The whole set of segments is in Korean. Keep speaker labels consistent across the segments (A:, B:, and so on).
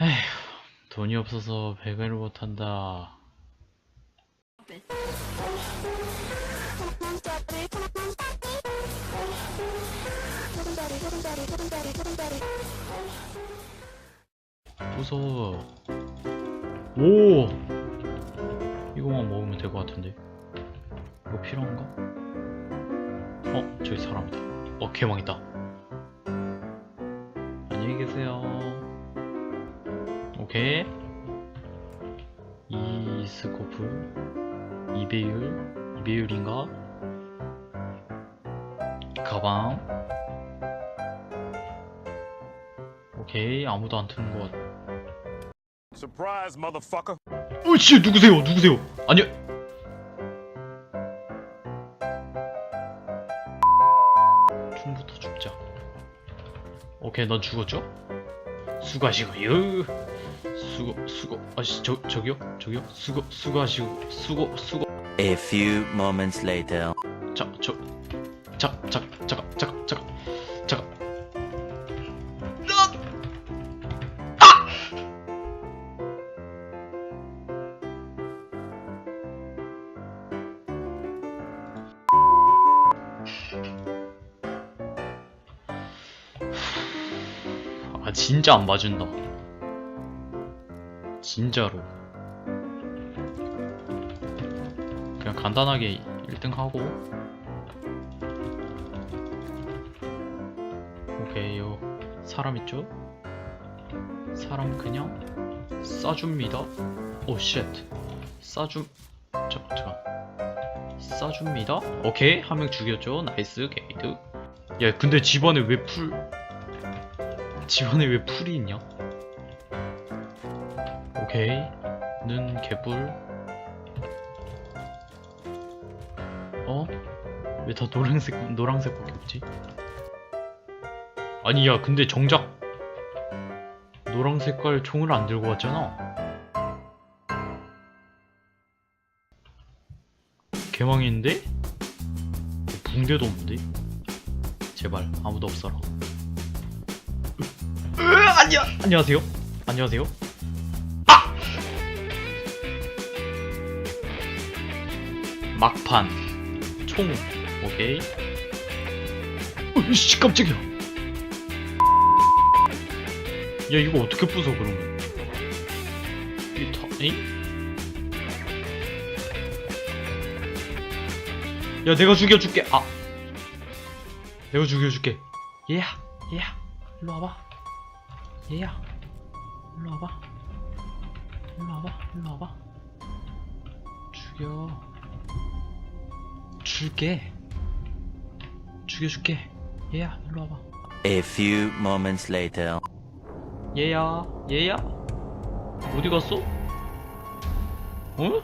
A: 에휴, 돈이 없어서 배가를 못한다. 무서워. 오! 이거만 먹으면 될 것 같은데. 이거 필요한가? 어, 저기 사람이다. 어, 개망 있다. 안녕히 계세요. 오케이. 이스코프. 이배율. 이배율인가? 가방. 오케이. 아무도 안 트는 것 같아.
B: Surprise, motherfucker.
A: 어, 씨, 누구세요? 누구세요? 아니요. 총부터 죽자. 오케이, 넌 죽었죠? 수고하시고요. 수고, 수고. 아씨, 저, 저기요? 저기요? 수고, 수고하시고, 수고, 수고.
C: A few moments later.
A: 자, 저, 자, 자, 잠깐, 잠깐, 잠깐, 잠깐. 아, 진짜 안 봐준다. 진짜로. 그냥 간단하게 1등 하고. 오케이요 사람 있죠? 사람 그냥 싸줍니다. 오쉣. 싸줌 잠깐. 싸줍니다. 오케이 한 명 죽였죠. 나이스 게이드 야 근데 집안에 왜 풀 집안에 왜 풀이 있냐 오케이 는 개불 어? 왜 다 노란색 노란색밖에 없지? 아니 야 근데 정작 노랑 색깔 총을 안 들고 왔잖아. 개망인데? 붕대도 없는데? 제발 아무도 없어라. 으, 아니야. 안녕하세요. 안녕하세요. 막판 총 오케이. 으씨 깜짝이야. 야 이거 어떻게 부숴 그러면? 이 다, 에잉? 야 내가 죽여줄게. 아. 내가 죽여줄게. 얘야 얘야 일로 와봐. 얘야 일로 와봐. 일로 와봐 일로 와봐. 죽여 줄게 죽여줄게 얘야 일로 와봐
C: A few moments later.
A: 얘야, 얘야? 어디 갔어? 어?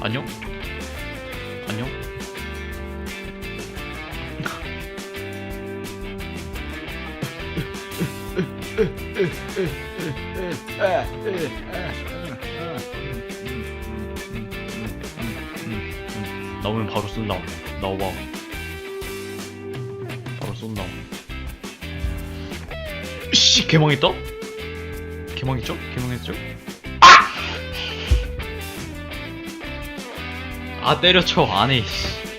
A: 안녕? 안녕? 나오면 바로 쏜다. 나와봐. 바로 쏜다. 씨 개망했다? 개망했죠? 개망했죠? 아! 아 때려쳐 안해 씨.